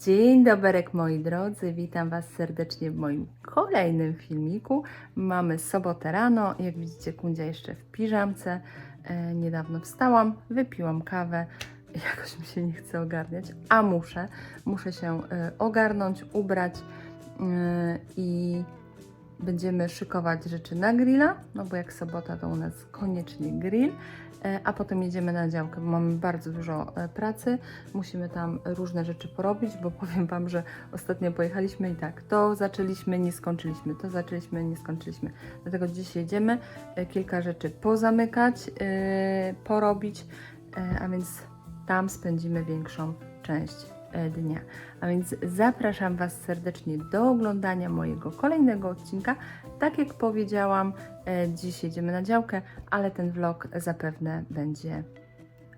Dzień doberek moi drodzy, witam Was serdecznie w moim kolejnym filmiku. Mamy sobotę rano, jak widzicie Kundzia jeszcze w piżamce. E, niedawno wstałam, wypiłam kawę, jakoś mi się nie chce ogarniać, a muszę. Muszę się e, ogarnąć, ubrać e, i będziemy szykować rzeczy na grilla, no bo jak sobota to u nas koniecznie grill. E, a potem jedziemy na działkę, bo mamy bardzo dużo e, pracy. Musimy tam różne rzeczy porobić, bo powiem Wam, że ostatnio pojechaliśmy i tak, to zaczęliśmy, nie skończyliśmy, to zaczęliśmy, nie skończyliśmy. Dlatego dziś jedziemy e, kilka rzeczy pozamykać, porobić, a więc tam spędzimy większą część dnia. A więc zapraszam Was serdecznie do oglądania mojego kolejnego odcinka. Tak jak powiedziałam, e, dziś jedziemy na działkę, ale ten vlog zapewne będzie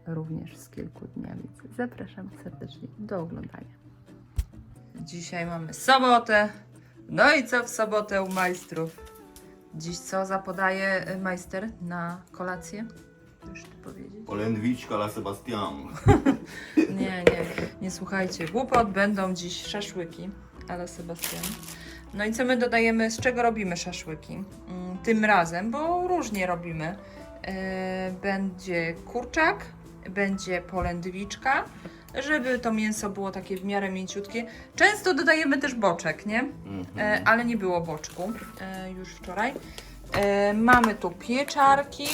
również z kilku dniami. Więc zapraszam serdecznie do oglądania. Dzisiaj mamy sobotę. No i co w sobotę u majstrów? Dziś co zapodaje e, majster na kolację? Już ty powiedzieć? Polędwiczka la Sebastian. Nie, nie, nie słuchajcie. Głupot będą dziś szaszłyki, ale Sebastian. No i co my dodajemy, z czego robimy szaszłyki? Mm, Tym razem, bo różnie robimy. E, Będzie kurczak, będzie polędwiczka, żeby to mięso było takie w miarę mięciutkie. Często dodajemy też boczek, nie? Mhm. E, ale nie było boczku e, już wczoraj. Mamy tu pieczarki,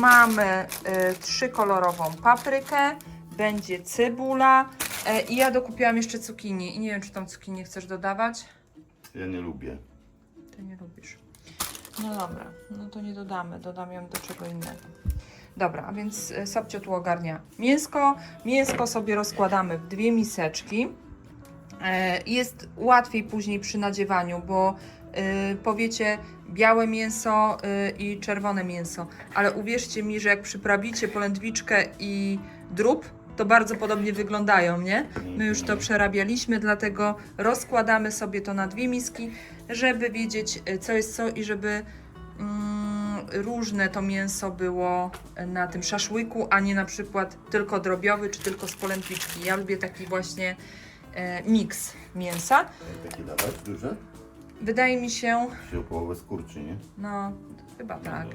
mamy e, trzykolorową paprykę, będzie cebula e, i ja dokupiłam jeszcze cukinii i nie wiem, czy tą cukinię chcesz dodawać. Ja nie lubię. Ty nie lubisz. No dobra, no to nie dodamy, dodam ją do czego innego. Dobra, a więc e, Sobcio tu ogarnia mięsko. Mięsko sobie rozkładamy w dwie miseczki. E, Jest łatwiej później przy nadziewaniu, bo powiecie białe mięso e, i czerwone mięso, ale uwierzcie mi, że jak przyprawicie polędwiczkę i drób, to bardzo podobnie wyglądają, nie? My już to przerabialiśmy, dlatego rozkładamy sobie to na dwie miski, żeby wiedzieć, e, co jest co i żeby mm, różne to mięso było na tym szaszłyku, a nie na przykład tylko drobiowy czy tylko z polędwiczki. Ja lubię taki właśnie e, miks mięsa. Takie dawać duże? Wydaje mi się, Się o połowę skurczy, nie? no chyba tak.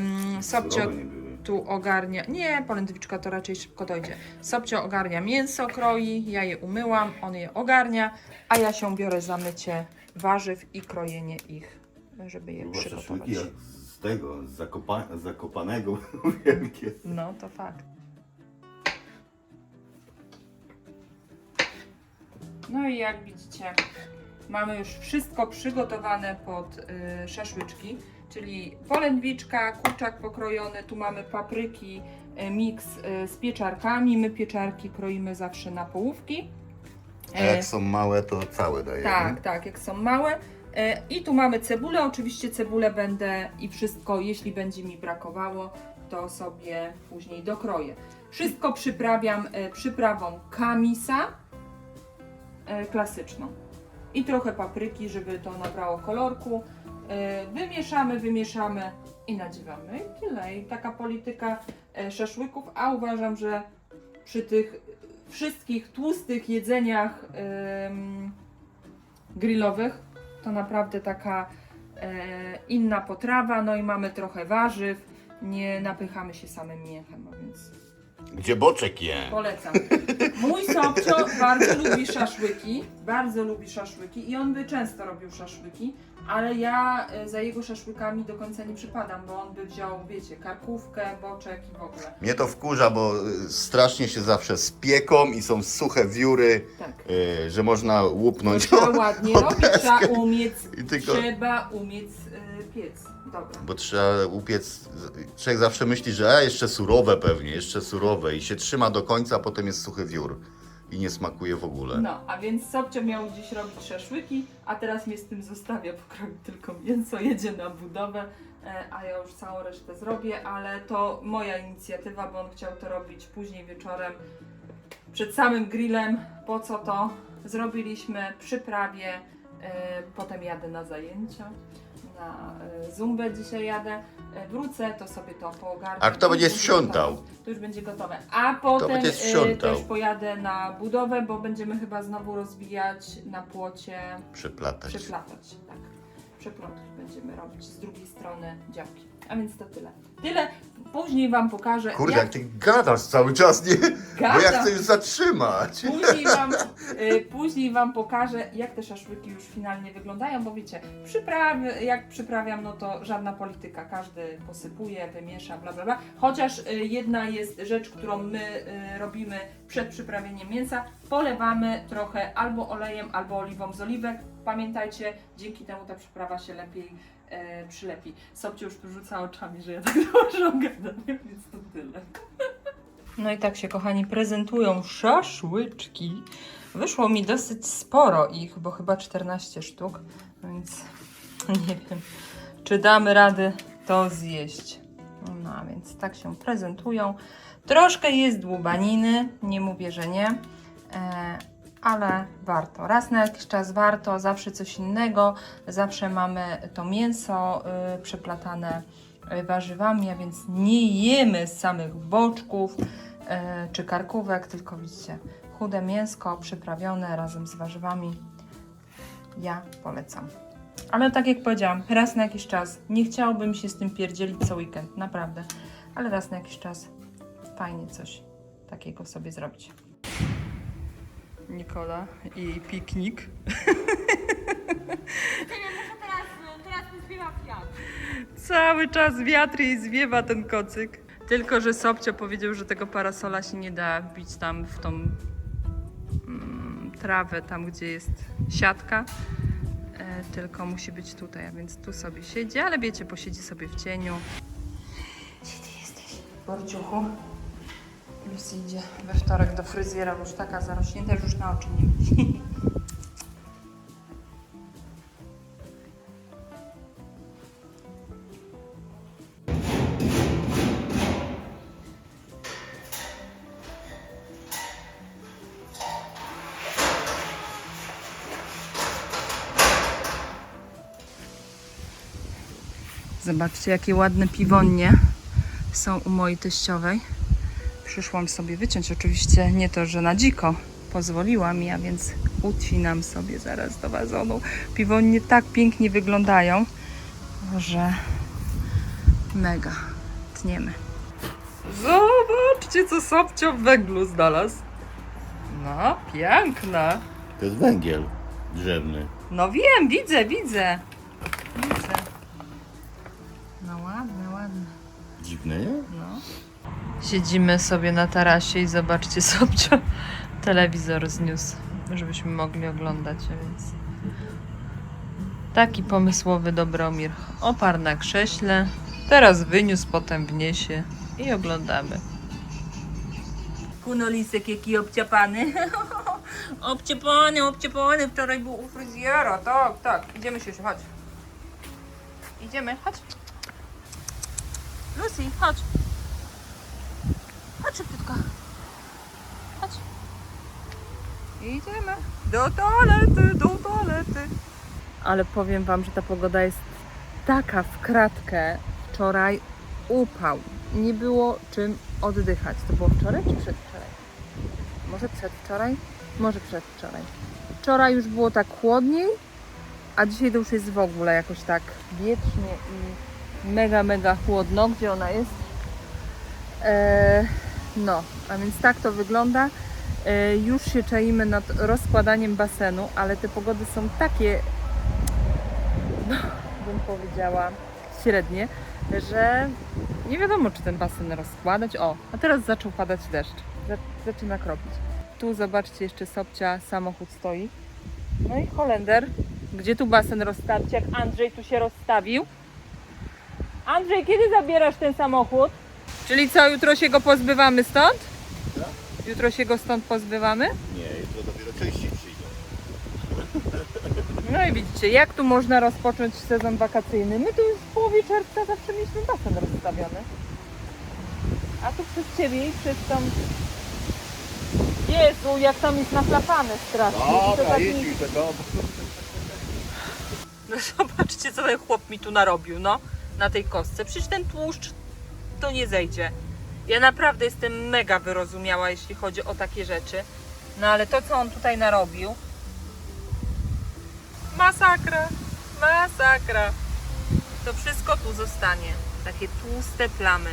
No, Sobcio surowe nie były. tu ogarnia. Nie, polędwiczka to raczej szybko dojdzie. Sobcio ogarnia mięso, kroi, ja je umyłam, on je ogarnia, a ja się biorę za mycie warzyw i krojenie ich, żeby je Była przygotować. jak z tego, z zakopa zakopanego wielkie. No to fakt. No i jak widzicie, mamy już wszystko przygotowane pod y, szaszłyczki, czyli polędwiczka, kurczak pokrojony, tu mamy papryki, y, miks y, z pieczarkami. My pieczarki kroimy zawsze na połówki. A jak są małe, to całe daję. Tak, tak, jak są małe. E, I tu mamy cebulę. Oczywiście cebulę będę i wszystko, jeśli będzie mi brakowało, to sobie później dokroję. Wszystko przyprawiam e, przyprawą kamisa klasyczną. I trochę papryki, żeby to nabrało kolorku. E, Wymieszamy, wymieszamy i nadziewamy. I tyle. I taka polityka e, szaszłyków, a uważam, że przy tych wszystkich tłustych jedzeniach grillowych to naprawdę taka e, inna potrawa. No i mamy trochę warzyw, nie napychamy się samym mięchem, a więc Gdzie boczek je? polecam. Mój Sobcio bardzo lubi szaszłyki, bardzo lubi szaszłyki i on by często robił szaszłyki, ale ja e, za jego szaszłykami do końca nie przypadam, bo on by wziął, wiecie, karkówkę, boczek i w ogóle. Mnie to wkurza, bo y, strasznie się zawsze spieką i są suche wióry, Tak. y, że można łupnąć. Trzeba ładnie robić, trzeba umieć, I tylko- trzeba umieć piec. Dobra. Bo trzeba upiec. Człowiek zawsze myśli, że a, jeszcze surowe pewnie, jeszcze surowe i się trzyma do końca, a potem jest suchy wiór i nie smakuje w ogóle. No, a więc Sobcio miał dziś robić szaszłyki, a teraz mnie z tym zostawia, pokroił tylko mięso, jedzie na budowę, e, a ja już całą resztę zrobię, ale to moja inicjatywa, bo on chciał to robić później wieczorem, przed samym grillem, po co to zrobiliśmy, przyprawie, e, potem jadę na zajęcia. Na y, zumbę dzisiaj jadę. Y, Wrócę, to sobie to poogarnę. A kto będzie sprzątał? To już będzie gotowe. A potem będzie sprzątał? też pojadę na budowę, bo będziemy chyba znowu rozwijać na płocie, Przeplatać. przeplatać. Tak. Przeplotki będziemy robić z drugiej strony działki. A więc to tyle. Tyle. Później Wam pokażę. Kurde, jak ty gadasz cały czas, nie? Bo ja chcę już zatrzymać. Później wam, y, później wam pokażę, jak te szaszłyki już finalnie wyglądają, bo wiecie, przyprawy, jak przyprawiam, no to żadna polityka, każdy posypuje, wymiesza, bla bla bla. Chociaż y, jedna jest rzecz, którą my y, robimy przed przyprawieniem mięsa, polewamy trochę albo olejem, albo oliwą z oliwek. Pamiętajcie, dzięki temu ta przyprawa się lepiej e, przylepi. Sobcie już tu rzuca oczami, że ja tak dużo gadam, więc to tyle. No i tak się, kochani, prezentują szaszłyczki. Wyszło mi dosyć sporo ich, bo chyba 14 sztuk, więc nie wiem, czy damy radę to zjeść. No a więc tak się prezentują. Troszkę jest dłubaniny, nie mówię, że nie, e, ale warto. Raz na jakiś czas warto, zawsze coś innego. Zawsze mamy to mięso y, przeplatane warzywami, a więc nie jemy samych boczków e, czy karkówek, tylko widzicie, chude mięsko przyprawione razem z warzywami. Ja polecam. Ale tak jak powiedziałam, raz na jakiś czas. Nie chciałabym się z tym pierdzielić co weekend, naprawdę. Ale raz na jakiś czas fajnie coś takiego sobie zrobić. Nikola i piknik. Cały czas wiatr i zwiewa ten kocyk. Tylko, że Sobcio powiedział, że tego parasola się nie da wbić tam w tą mm, trawę, tam gdzie jest siatka. E, tylko musi być tutaj, a więc tu sobie siedzi, ale wiecie, posiedzi sobie w cieniu. Gdzie ty jesteś? Borciuchu. Lucy idzie we wtorek do fryzjera, już taka zarośnięta, już na oczy nie widzi. Zobaczcie, jakie ładne piwonnie są u mojej teściowej. Przyszłam sobie wyciąć, oczywiście nie to, że na dziko pozwoliła mi, a więc ucinam sobie zaraz do wazonu. Piwonnie tak pięknie wyglądają, że mega tniemy. Zobaczcie, co Sobcio w węglu znalazł. No, piękna. To jest węgiel drzewny. No wiem, widzę, widzę. Widzę. Ładne. Dziwne, nie? No. Siedzimy sobie na tarasie i zobaczcie Sobcio telewizor zniósł, żebyśmy mogli oglądać, więc taki pomysłowy Dobromir. Oparł na krześle, teraz wyniósł, potem wniesie i oglądamy. Kunolisek jaki obciapany. obciapany, obciapany. Wczoraj był u fryzjera, tak, tak. Idziemy się, chodź. Idziemy, chodź. Lucy, chodź. Chodź szybciutko. Chodź. Idziemy. Do toalety, do toalety. Ale powiem wam, że ta pogoda jest taka w kratkę. Wczoraj upał. Nie było czym oddychać. To było wczoraj czy przedwczoraj? Może przedwczoraj? Może przedwczoraj. Wczoraj już było tak chłodniej, a dzisiaj to już jest w ogóle jakoś tak wiecznie i mega, mega chłodno. Gdzie ona jest? Eee, no, a więc tak to wygląda. E, już się czaimy nad rozkładaniem basenu, ale te pogody są takie, no, bym powiedziała, średnie, że nie wiadomo, czy ten basen rozkładać. O, a teraz zaczął padać deszcz. Za- Zaczyna kropić. Tu zobaczcie, jeszcze Sobcia samochód stoi. No i Holender. Gdzie tu basen rozstawić? Jak Andrzej tu się rozstawił? Andrzej, kiedy zabierasz ten samochód? Czyli co, jutro się go pozbywamy stąd? Jutro się go stąd pozbywamy? Nie, jutro dopiero części przyjdą. No i widzicie, jak tu można rozpocząć sezon wakacyjny? My tu już w połowie czerwca zawsze mieliśmy basen rozstawiony. A tu przez Ciebie i przez tą... Jezu, jak tam jest nachlapane strasznie. I to tak nie- No zobaczcie, co ten chłop mi tu narobił, no, na tej kostce. Przecież ten tłuszcz to nie zejdzie. Ja naprawdę jestem mega wyrozumiała, jeśli chodzi o takie rzeczy. No ale to, co on tutaj narobił... Masakra! Masakra! To wszystko tu zostanie. Takie tłuste plamy.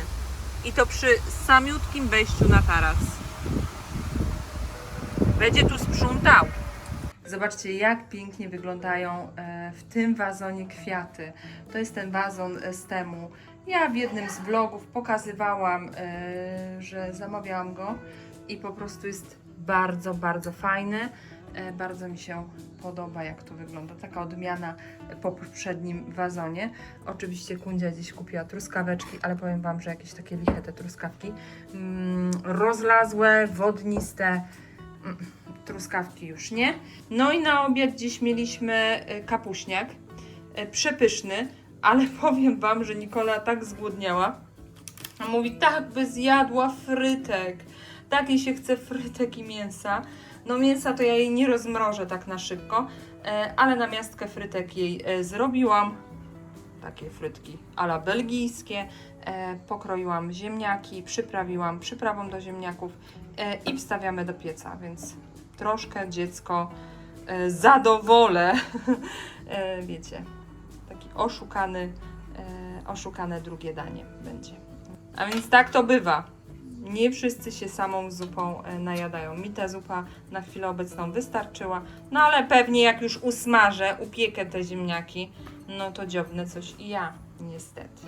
I to przy samiutkim wejściu na taras. Będzie tu sprzątał. Zobaczcie, jak pięknie wyglądają e, w tym wazonie kwiaty. To jest ten wazon e, z temu. Ja w jednym z vlogów pokazywałam, e, że zamawiałam go i po prostu jest bardzo, bardzo fajny. Bardzo mi się podoba, jak to wygląda. Taka odmiana po poprzednim wazonie. Oczywiście Kundzia gdzieś kupiła truskaweczki, ale powiem Wam, że jakieś takie liche te truskawki. Mm, rozlazłe, wodniste. Mm, truskawki już nie. No i na obiad dziś mieliśmy y, kapuśniak. y, Przepyszny, ale powiem Wam, że Nikola tak zgłodniała. Mówi, tak by zjadła frytek. Tak jej się chce frytek i mięsa. No mięsa to ja jej nie rozmrożę tak na szybko, e, ale na miastkę frytek jej zrobiłam. Takie frytki ala belgijskie. E, Pokroiłam ziemniaki, przyprawiłam przyprawą do ziemniaków e, i wstawiamy do pieca, więc troszkę dziecko e, zadowolę. E, Wiecie, taki oszukany, e, oszukane drugie danie będzie. A więc tak to bywa. Nie wszyscy się samą zupą e, najadają. Mi ta zupa na chwilę obecną wystarczyła, no ale pewnie jak już usmażę, upiekę te ziemniaki, no to dziobnę coś i ja, niestety.